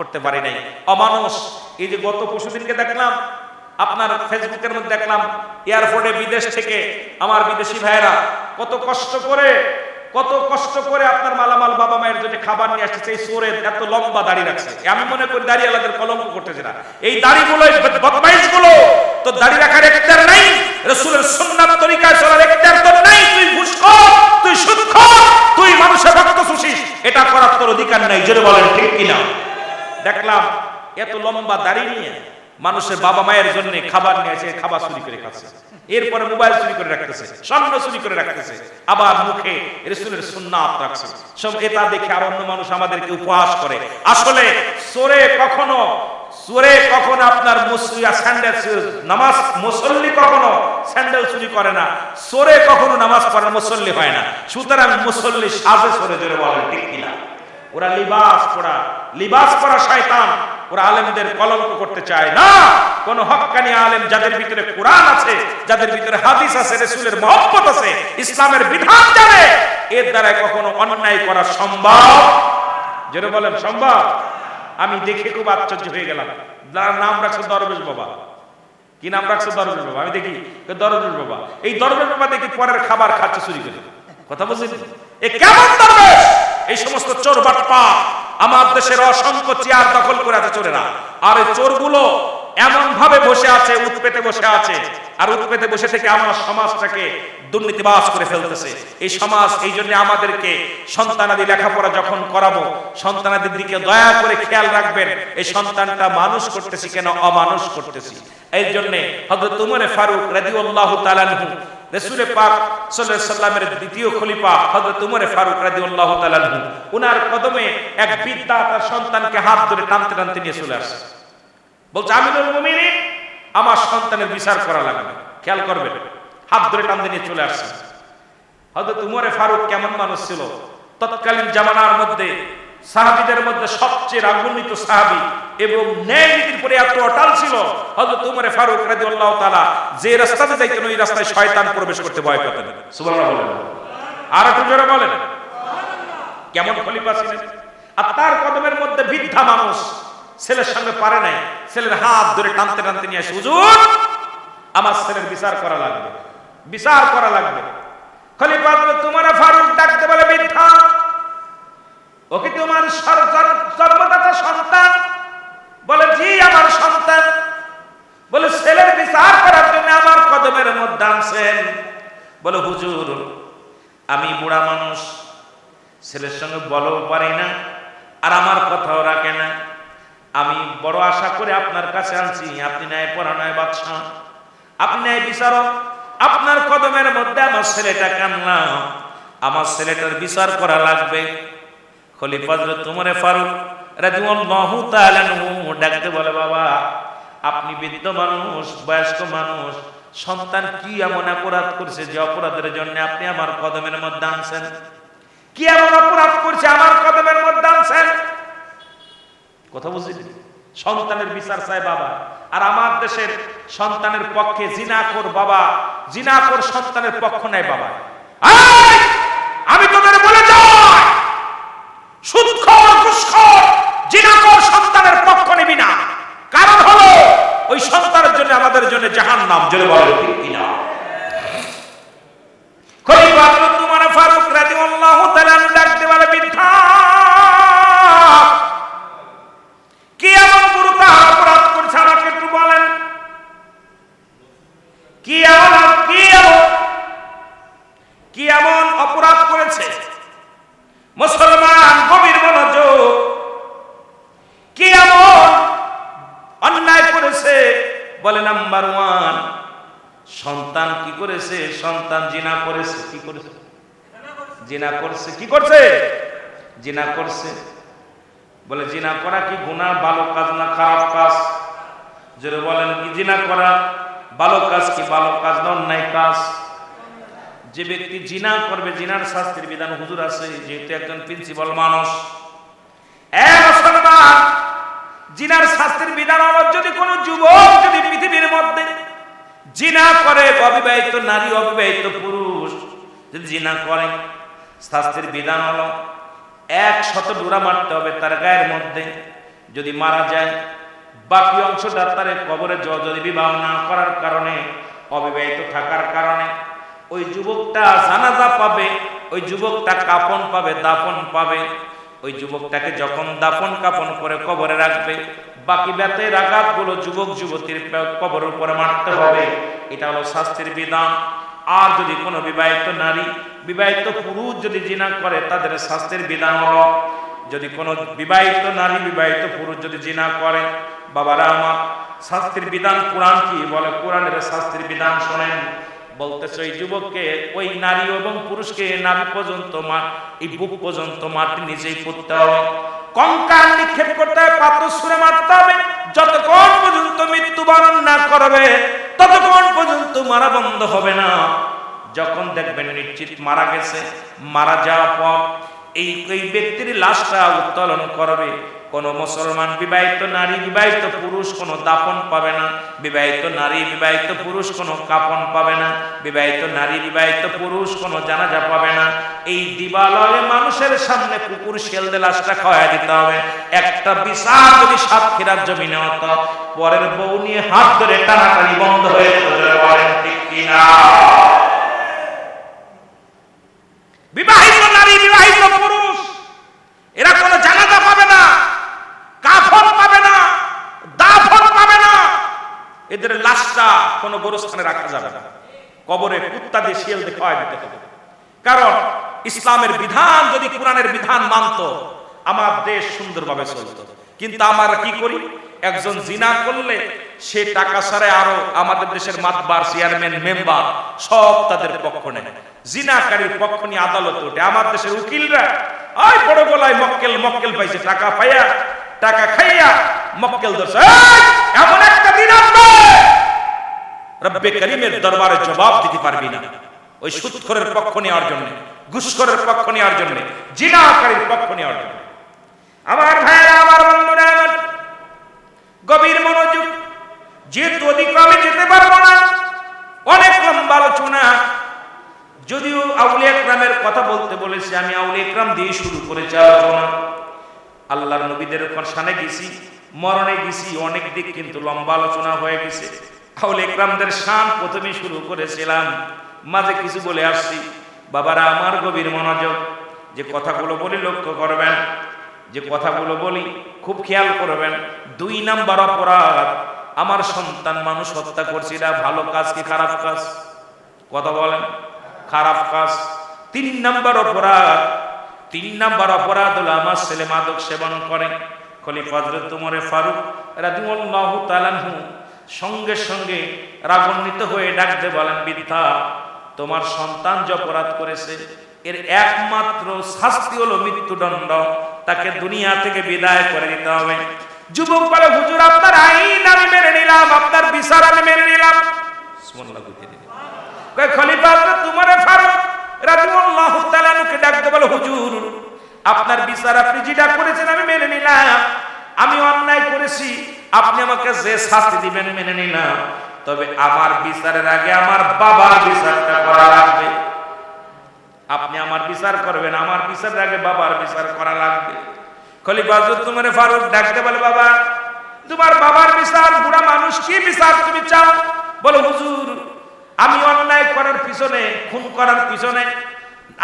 করতে পারি নাই। অমানুষ, এই যে গত পরশুদিনকে দেখলাম, আপনার ফেসবুকের মধ্যে দেখলাম, এয়ারপোর্টে বিদেশ থেকে আমার বিদেশি ভাইয়েরা কত কষ্ট করে, কত কষ্ট করে আপনার মালামাল বাবা মায়ের জন্য খাবার নিয়ে আসছে, সেই সোরের এত লম্বা দাড়ি রাখছে। আমি মনে করি দাড়ি আলাদের কলঙ্ক করতেছে না। এই দাড়িগুলো বদমাইশগুলো তো দাড়ি রাখার একটার নাই, রসুলের সুন্নাত তরিকায় চলার একটার তো নাই, তুই ঘুষখোর তুই সুদখোর তুই মানুষের রক্ত শুষিস এটা করার তোর অধিকার নাই, জোরে বলেন, ঠিক কিনা? দেখলাম, এত লম্বা দাড়ি নিয়ে মানুষের বাবা মায়ের জন্য খাবার নিয়ে এসে খাবার চুরি করে খাচ্ছে। এরপরে মোবাইল চুরি করে রাখতেছে, স্বর্ণ চুরি করে রাখতেছে, আবার মুখে রসুলের সুন্নাত রাখছে। সব এটা দেখে আর অন্য মানুষ আমাদেরকে উপহাস করে। আসলে সোরে কখনো সোরে কখনো আপনার মুসলিয়া স্যান্ডেল নামাজ মুসল্লি কখনো স্যান্ডেল চুরি করে না। সোরে কখনো নামাজ পড়ে মুসল্লি হয় না। সুতরাং মুসল্লি সাজে সরে জোরে বলেন, ঠিক কিনা? ওরা লিবাস পরা লিবাস পরা শয়তান। ওরা আলেমদের কলঙ্ক করতে চায় না। কোন হক্কানি আলেম যাদের ভিতরে কোরআন আছে, যাদের ভিতরে হাদিস আছে, রাসূলের মহব্বত আছে, ইসলামের বিধান জানে, এর দ্বারা কখনো অন্যায় করা সম্ভব? যেটা বলেন, সম্ভব? আমি দেখে খুব আশ্চর্য হয়ে গেলাম। নাম রাখছে দরবেশ বাবা। কি নাম রাখছে দরবেশ বাবা? আমি দেখি দরবেশ বাবা। এই দরবেশ বাবা দেখি পরের খাবার খাচ্ছে, চুরি করে। কথা বুঝলি এ কেমন দরবেশ? এই সমস্ত চোর বাটপা আমার দেশের অসংখ্য চেয়ার দখল করে আছে চোরেরা। আর এই চোরগুলো এমন ভাবে বসে আছে, উৎপেতে বসে আছে, আর উৎপেতে বসে থেকে আমার সমাজটাকে দুর্নীতিবাস করে ফেলতেছে। এই সমাজ, এই জন্য আমাদেরকে সন্তানাদি লেখাপড়া যখন করাবো, সন্তানাদের দিকে দয়া করে খেয়াল রাখবেন, এই সন্তানটা মানুষ করতেছি কেন? অমানুষ করতেছি। এই জন্য হযরত উমরে ফারুক রাদিয়াল্লাহু তাআলা রসুল পাক সাল্লাল্লাহু সাল্লামের দ্বিতীয় খলিফা হযরত উমরে ফারুক রাদিয়াল্লাহু তাআলা আনহু, উনার কদমে এক বিদ্যা তার সন্তানকে হাত ধরে টানতে টানতে নিয়ে চলে আসছে। বলছে আমিনুল মুমিনিন, আমার সন্তানের বিচার করা লাগবে। খেয়াল করবেন, হাত ধরে টানতে নিয়ে চলে আসছে। হযরত উমরে ফারুক কেমন মানুষ ছিল? তৎকালীন জামানার মধ্যে সাহাবীদের মধ্যে সবচেয়ে রাগান্বিত সাহাবী এবং ন্যায় নীতির পরে এত অটাল ছিল হযরত উমরে ফারুক রাদিয়াল্লাহু তাআলা যে রাস্তাতে যাইতেন ওই রাস্তায় শয়তান প্রবেশ করতে ভয় পেতেন। সুবহানাল্লাহ বলেন। আর একটু জোরে বলেন। কেমন খলিফা ছিলেন? আর তার কদমের মধ্যে বৃদ্ধা মানুষ ছেলের সঙ্গে পারে নাই ছেলের হাত ধরে টানতে টানতে নিয়ে আসে হুজুর আমার ছেলের বিচার করা লাগবে বিচার করা লাগবে। খলিফা তোমার ফারুক ডাকতে বলে বৃদ্ধা ওকে তোমার সর- জন্মদাতা সন্তান? বলে, জি, আমার সন্তান। বলে, ছেলের বিচার করার জন্য আমার কদমের মধ্যে আনছেন। বলে, হুজুর, আমি বুড়া মানুষ, ছেলের সঙ্গে বলও পারি না, আর আমার কথাও রাখে না। আমি বড় আশা করে আপনার কাছে আনছি, আপনি ন্যায় পড়া নয় বাদশাহ। আপনি ন্যায় বিচারক, আপনার কদমের মধ্যে আমার ছেলেটা কানলাম আমার ছেলেটার বিচার করা লাগবে। খলিফা উমরে ফারুক রাদিয়াল্লাহু তাআলা আনহু ডাকতে বলে, বাবা, আপনি বৃদ্ধ মানুষ, বয়স্ক মানুষ, সন্তান কি এমন অপরাধ করছে যে অপরাধের জন্য আপনি আমার কদমের মধ্যে আনছেন? কি এমন অপরাধ করছে আমার কদমের মধ্যে আনছেন? কথা বুঝলি? সন্তানের বিচার চায় বাবা। আর আমার দেশের সন্তানের পক্ষে জিনাকর বাবা। জিনাকর সন্তানের পক্ষ নেয় বাবা। আমি তোদের বলে সুদখোর ঘুষখোর জিনাকর নাম্বার ওয়ান। সন্তান কি করেছে? সন্তান জিনা করেছে। কি করেছে? জিনা করছে। কি করছে? জিনা করছে। বলে, জিনা করা কি গুনাহ? ভালো কাজ না খারাপ কাজ? যদি বলেন, কি জিনা করা? ভালো কাজ কি ভালো কাজ না অন্যায় কাজ? যে ব্যক্তি জিনা করবে, জিনার শাস্তির বিধান হুজুর আছে, যেহেতু একজন প্রিন্সিপাল মানুষ। এ মুসলমান জিনার শাস্তির বিধান হলো যদি কোনো যুবক যদি পৃথিবীর মধ্যে জিনা করে অবিবাহিত নারী, অবিবাহিত পুরুষ, যদি জিনা করে, শাস্তির বিধান হলো এক শত ডোরা মারতে হবে তার গায়ের মধ্যে, যদি মারা যায়, বাকি অংশটা তার কবরে যদি বিবাহ না করার কারণে, অবিবাহিত থাকার কারণে, ওই যুবকটা জানাজা পাবে, ওই যুবকটা কাফন পাবে, দাফন পাবে ওই যুবকটাকে যখন দাফন কাফন করে কবরে রাখবে, বাকি ব্যতের আঘাতগুলো যুবক যুবতীর কবরের উপরে মারতে হবে। এটা হলো শাস্তির বিধান। আর যদি কোনো বিবাহিত নারী, বিবাহিত পুরুষ যদি জিনা করে, তাদের শাস্তির বিধান হলো, যদি কোনো বিবাহিত নারী, বিবাহিত পুরুষ যদি জিনা করে, বাবারা আমার, শাস্তির বিধান কোরআন কি বলে? কোরআনের শাস্তির বিধান শোনেন। বলতেছে, ওই যুবককে, ওই নারী এবং পুরুষকে নারী পর্যন্ত এই বুক পর্যন্ত মাটি নিজেই করতে হবে। কঙ্কাল নিক্ষেপ করতে হবে, পাথর সুরে মারতে হবে। যতক্ষণ পর্যন্ত মৃত্যুবরণ না করবে, ততক্ষণ পর্যন্ত মারা বন্ধ হবে না। যখন দেখবেন নিশ্চিত মারা গেছে, মারা যাওয়ার পর এই ব্যক্তির লাশটা উত্তোলন করবে। কোন মুসলমান বিবাহিত নারী, বিবাহিত পুরুষ কোনো দাফন পাবে না। বিবাহিত নারী, বিবাহিত পুরুষ কোনো কাপন পাবে না। বিবাহিত নারী, বিবাহিত পুরুষ কোনো জানাজা পাবে না। এই দিবালয়ে মানুষের সামনে কুকুর শেলদে লাশটা খাওয়া দিতে হবে। একটা বিশাল যদি সাতক্ষীরার জমিনে হতো, পরের বউ নিয়ে হাত ধরে টানাটানি বন্ধ হয়ে কিনা? বিবাহিত নারী, বিবাহিত পুরুষ, এরা কোনো জানাজা পাবে না কাফন পাবে না দাফন পাবে না এদের লাশটা কোনো গোরস্থানে রাখা যাবে না। কবরে কুত্তা দিয়ে শিয়াল দিয়ে খাওয়া দিতে হবে। কারণ ইসলামের বিধান যদি কোরআনের বিধান মানত, আমার দেশ সুন্দরভাবে চলত। কিন্তু আমরা কি করি? একজন জিনা করলে সে টাকা ছাড়ে আরও আমাদের দেশের মাতবার, চেয়ারম্যান, মেম্বার, সব তাদের পক্ষ নেয়। জিনাকারীর পক্ষ নিয়ে আদালত ওঠে। আমার দেশের উকিলরা ওই বড় গলায় মক্কেল মক্কেল পাইছে, টাকা পাইয়া, টাকা খাইয়া মক্কেল দোষ এমন একটা দিন আসবে! রব্বে করিমের দরবারে জবাব দিতে পারবি না। ওই সুৎখরের পক্ষ নেওয়ার জন্য, ঘুষখোরের পক্ষ নেওয়ার জন্য, জিনাকারীর পক্ষ নেওয়ার জন্য। আমার ভাইরা আমার বন্ধুরা, আমার গভীর মনোযোগ, যেহেতু অধিক আমি যেতে পারব না, অনেক লম্বা আলোচনা। যদিও আউলিয়া একরামের কথা বলতে বলেছি, আমি আউলিয়া একরাম দিয়ে শুরু করেছি আলোচনা আল্লাহর নবীদের সানে গেছি, মরণে গেছি, অনেক দিক কিন্তু লম্বা আলোচনা হয়ে গেছে। আউলিয়া একরামদের শান প্রথমে শুরু করেছিলাম। মাঝে কিছু বলে আসছি। বাবারা, আমার গভীর মনোযোগ। যে কথাগুলো বলি লক্ষ্য করবেন। যে কথাগুলো বলি খুব খেয়াল করবেন। দুই নাম্বার অপরাধ, আমার সন্তান মানুষ হত্যা করছে, এটা ভালো কাজ কি খারাপ কাজ? কথা বলেন। খারাপ কাজ। তিন নাম্বার অপরাধ, তিন নাম্বার অপরাধ হলো আমার ছেলে মাদক সেবন করে। খলিফা হযরত উমরে ফারুক রাদিয়াল্লাহু তাআলা সঙ্গে সঙ্গে রাগান্বিত হয়ে ডাকতে বলেন বৃদ্ধা তোমার সন্তান যে অপরাধ করেছে, এর একমাত্র শাস্তি হলো মৃত্যুদণ্ড। তাকে দুনিয়া থেকে বিদায় করে দিতে হবে। যুবক বলে, হুজুর, আপনার আইন আমি মেনে নিলাম, আপনার বিচার আমি মেনে নিলাম। তাআলা ডাকতে বলে, হুজুর, আপনার বিচার আপনি যেটা করেছেন আমি মেনে নিলাম। আমি অন্যায় করেছি আপনি আমাকে যে শাস্তি দিবেন মেনে নিলাম তবে আমার বিচারের আগে আমার বাবার বিচারটা করা লাগবে। আপনি আমার বিচার করবেন, আমার বিচারের আগে বাবার বিচার করা লাগবে। খলিফা হযরত উমর ফারুক ডাকতে বলে, বাবা, তোমার বাবার বিচার, বুড়া মানুষ কি বিচার তুমি চাও? বলো, হুজুর, আমি অন্যায় করার পিছনে, খুন করার পিছনে,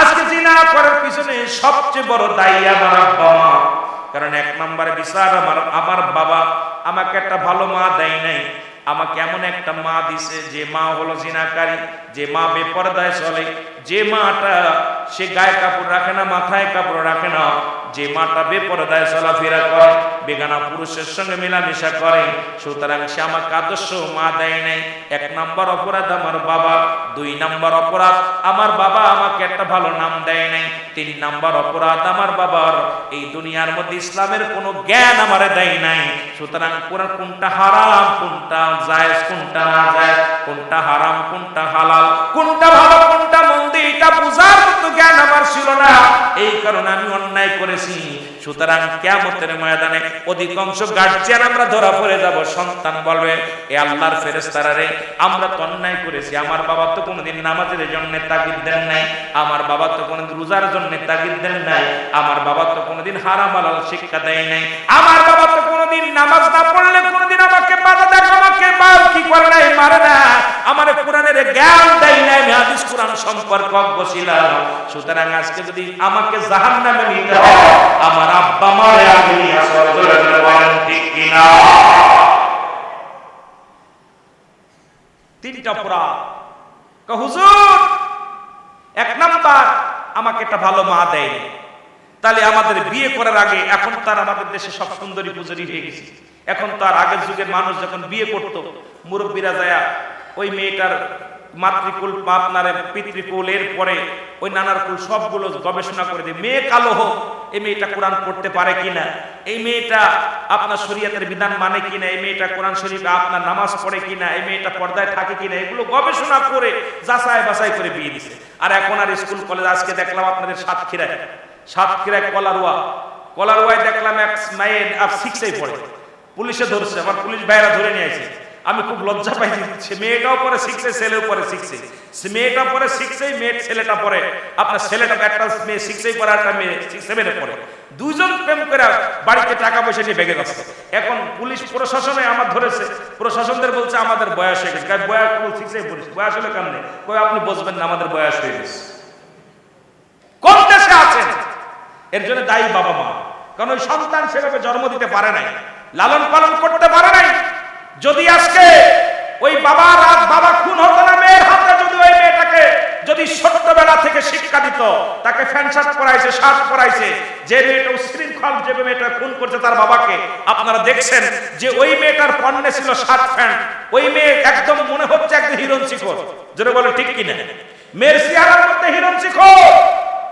আজকে জিনা করার পিছনে সবচেয়ে বড় দায়ী আমার বাবা কারণ এক নম্বরে বিচার আমার আমার বাবা আমাকে একটা ভালো মা দেয় নাই। আমাকে এমন একটা মা দিছে, যে মা হলো জিনাকারী, যে মা বেপরদায় চলে। যে মাটা সে গায়ে কাপড় রাখে না, মাথায় কাপড় রাখে না। যে মাটা বেপরদায় চলাফেরা করে, বেগানা পুরুষের সঙ্গে মেলামেশা করে, সুতরাং সে আমাকে আদর্শ মা দেয় নাই। এক নাম্বার অপরাধ আমার বাবা, দুই নাম্বার অপরাধ আমার বাবা আমাকে একটা ভালো নাম দেয় নাই। তিন নাম্বার অপরাধ আমার বাবার, এই দুনিয়ার মধ্যে ইসলামের কোনো জ্ঞান আমারে দেয় নাই। সুতরাং কোরআন কোনটা হারাম, কোনটা জায়েজ, কোনটা না জায়েজ, কোনটা হারাম, কোনটা হালাল, কোনটা ভালো, কোনটা মন্দ এটা বোঝার মতো জ্ঞান আমার ছিল না। এই কারণে আমি অন্যায় করেছি। সুতরাং কিয়ামতের ময়দানে অধিকাংশ গার্জিয়ান আমরা ধরা পড়ে যাব। সন্তান বলবে, এ আল্লাহর ফেরেশতারা রে, আমরা তো অন্যায় করেছি। আমার বাবা তো কোনোদিন নামাজের জন্য তাগিদ দেন নাই। আমার বাবা তো কোনোদিন রোজার জন্য তাগিদ দেন নাই। আমার বাবা তো কোনোদিন হারাম হালাল শিক্ষা দেয় নাই। আমার বাবা তো কোনোদিন নামাজ না পড়লে কোনোদিন আমাকে বাধা দেয়, আমাকে মার কি করে নাই, মারে না। আমার কোরআনের জ্ঞান দেয় নাই, আমি হাদিস কোরআন সম্পর্ক বসিলাম সুতরাং আজকে যদি আমাকে জাহান্নামে নিতে হয়, আমার আব্বা মারে আগে নিয়ে আসো জোরে জোরে বলেন, ঠিক কিনা? তিনটা অপরাধ। হুজুর, এক নাম্বার আমাকে একটা ভালো মা দেয়নি। তাহলে আমাদের বিয়ে করার আগে এখন তার আমাদের দেশে সব সুন্দরী পুজোরি হয়ে গেছে। এখন তার আগের যুগের মানুষ যখন বিয়ে করত, মুরব্বীরা যায় ওই মেয়েটার মাতৃকুল বা আপনার পিতৃকুল এর পরে ওই নানার কুল সবগুলো গবেষণা করে দিয়ে, মেয়ে কালো হোক, এই মেয়েটা কোরআন পড়তে পারে কিনা? এই মেয়েটা আপনার শরীয়তের বিধান মানে কিনা? এই মেয়েটা কোরআন শরীফে আপনার নামাজ পড়ে কিনা? এই মেয়েটা পর্দায় থাকে কিনা? এগুলো গবেষণা করে, যাচাই বাছাই করে বিয়ে দিছে। আর এখন আর স্কুল, কলেজ, আজকে দেখলাম আপনাদের সাতক্ষীরায়। সাতক্ষীরায় কলারুয়া। কলারুয়ায় দেখলাম এক মেয়ে আর সিক্সেই পড়ে। পুলিশে ধরছে, আমার পুলিশ ভাইরা ধরে নিয়ে আসে আমি খুব লজ্জা পাইছি। সে মেয়েটাও পরে শিখছে, ছেলেও পরে শিখছে। মেয়েটা পরে শিখছেই মেয়ে ছেলেটা পরে। আপনার ছেলেটা একটা মেয়ে শিখছেই পরে একটা মেয়ে সেভেনে পরে। দুইজন প্রেম করে বাড়িতে টাকা পয়সা নিয়ে বেগে যাচ্ছে এখন পুলিশ প্রশাসনে আমার ধরেছে। প্রশাসনদের বলছে, আমাদের বয়স হয়ে গেছে। বয়স শিখছেই পড়েছে বয়স হলে কেমন? কই, আপনি বসবেন না, আমাদের বয়স হয়ে গেছে। কোন দেশে আছেন? এর জন্য দায়ী বাবা মা। কারণ ওই সন্তান সেভাবে জন্ম দিতে পারে নাই, লালন পালন করতে পারে নাই। যদি আজকে ওই বাবার আর বাবা খুন হতো না, মেয়ের হাতে যদি ওই মেয়েটাকে যদি ছোট্টবেলা থেকে শিক্ষা দিত, তাকে ফ্যান শার্ট পরাইছে শার্ট পরাইছে, যে মেয়েটা উশৃঙ্খল, যে মেয়েটা খুন করছে তার বাবাকে, আপনারা দেখছেন যে ওই মেয়েটার পণ্যে ছিল শার্ট প্যান্ট ওই মেয়ে একদম মনে হচ্ছে একদম হিরণ শিখর। যেটা বলে ঠিক কিনা? মেয়ের চেহারার মধ্যে হিরণ শিখর।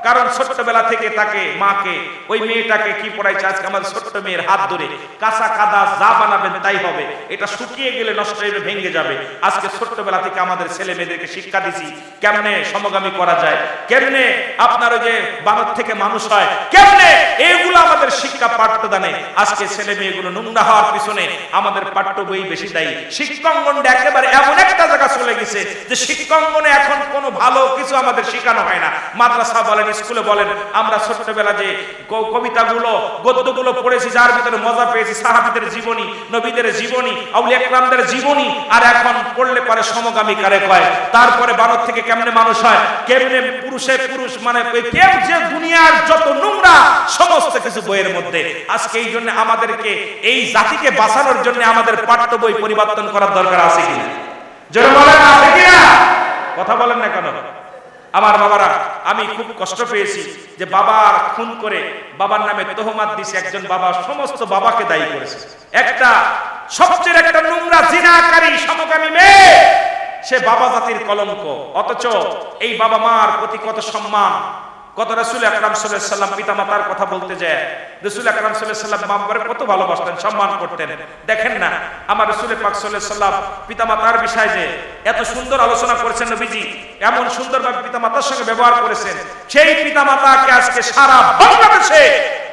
কারণ ছোট্টবেলা থেকে তাকে, মাকে, ওই মেয়েটাকে কি পড়াইছে? আজকে আমার ছোট্ট মেয়ের হাত ধরে। কাঁচা কাদা যা বানাবেন তাই হবে। এটা শুকিয়ে গেলে নষ্ট হয়ে ভেঙে যাবে। আজকে ছোট্টবেলা থেকে আমাদের ছেলে মেয়েদেরকে শিক্ষা দিছি, কেমনে সমগামী করা যায়? কেমনে আপনার ওই যে বানর থেকে মানুষ হয়? কেমনে? এইগুলো আমাদের শিক্ষা পাঠ্যদানে আজকে ছেলে মেয়েগুলো নোংরা হওয়ার পিছনে আমাদের পাঠ্য বই বেশি দায়ী। শিক্ষাঙ্গনটা একেবারে এমন একটা জায়গা চলে গেছে যে শিক্ষাঙ্গনে এখন কোনো ভালো কিছু আমাদের শেখানো হয় না। মাদ্রাসা বলেন স্কুলে বলেন, আমরা ছোটবেলা যে কবিতাগুলো, গদ্যগুলো পড়েছি, যার ভিতরে মজা পেয়েছি, সাহাবিদের জীবনী, নবীদের জীবনী, আউলিয়া একরামদের জীবনী, আর এখন পড়লে পরে সমগামী কারে কয়? তারপরে ভারত থেকে কেমনে মানুষ হয়? কেমনে পুরুষে পুরুষ মানে কেউ যে দুনিয়ার যত নোংরা, সমস্ত কিছু বইয়ের মধ্যে। আজকে এই জন্য আমাদেরকে, এই জাতিকে বাঁচানোর জন্য আমাদের পাঠ্য বই পরিবর্তন করার দরকার আছে কিনা? জোরে বলেন, আছে কিনা? কথা বলেন না কেন? আমার বাবারা, আমি খুব কষ্ট পেয়েছি যে বাবার খুন করে বাবার নামে তোহমাত দিছে একজন বাবা, সমস্ত বাবাকে দায়ী করেছে। একটা, সবচেয়ে একটা নোংরা জিনাকারী সমকামী মেয়ে, সে বাবা জাতির কলঙ্ক। অথচ এই বাবা মার প্রতি কত সম্মান কত রসুল আকরাম সাল্লাম পিতা মাতার কথা বলতে যায়। রসুল আকরাম সাল্লাম মা কত ভালোবাসতেন, সম্মান করতেন। দেখেন না, আমার রসুল পাক সাল্লাম পিতা মাতার বিষয় যে এত সুন্দর আলোচনা করেছেন নবীজি, এমন সুন্দরভাবে পিতা মাতার সঙ্গে ব্যবহার করেছেন, সেই পিতা মাতাকে আজকে সারা বাংলাদেশে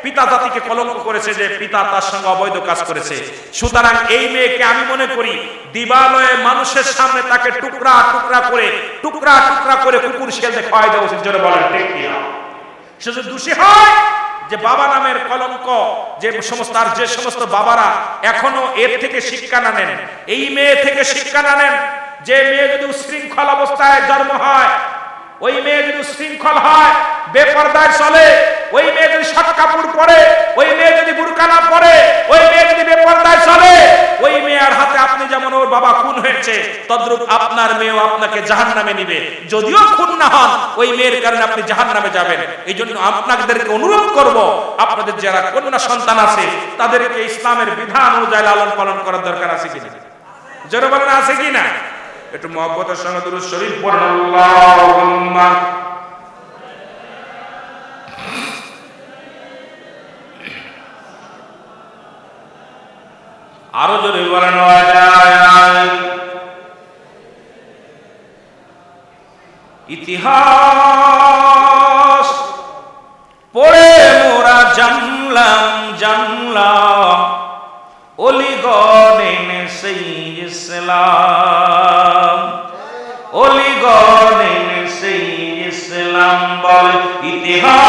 পিতা জাতিকে কলঙ্ক করেছে যে পিতা তার সঙ্গে অবৈধ কাজ করেছে। সুতরাং এই মেয়েকে আমি মনে করি দিবালয়ে মানুষের সামনে তাকে টুকরা টুকরা করে, টুকরা টুকরা করে কুকুর শিয়ালতে খাওয়াই দেওয়া উচিত, জোরে বলেন, ঠিক সে যদি দোষী হয়, যে বাবা নামের কলঙ্ক, যে সমস্ত, আর যে সমস্ত বাবারা এখনও এর থেকে শিক্ষা না নেন, এই মেয়ে থেকে শিক্ষা না নেন, যে মেয়ে যদি উশৃঙ্খল অবস্থায় জন্ম হয় ওই মেয়ে যদি শৃঙ্খল হয়, বেপরদায় চলে, ওই মেয়ে যদি শর্ট কাপড় পরে, ওই মেয়ে যদি বুরকা না পরে, ওই মেয়ে যদি বেপরদায় চলে, ওই মেয়ের হাতে আপনি যেমন ওর বাবা খুন হয়েছে, তদ্রূপ আপনার মেয়েও আপনাকে জাহান নামে নিবে। যদিও খুন না হন, ওই মেয়ের কারণে আপনি জাহান নামে যাবেন। এই জন্য আপনাদেরকে অনুরোধ করব, আপনাদের যারা কন্যা সন্তান আছে, তাদেরকে ইসলামের বিধান অনুযায়ী লালন পালন করার দরকার আছে কিনা? জোরে বলেন, আছে কিনা? একটু মহব্বতের সঙ্গে দুরুদ শরীফ পড়ুন। আরও জোরে বলেন ইতিহাস পড়ে মোরা জানলাম জানলাম। অলিগণেন সেই ইসলাম। Behold.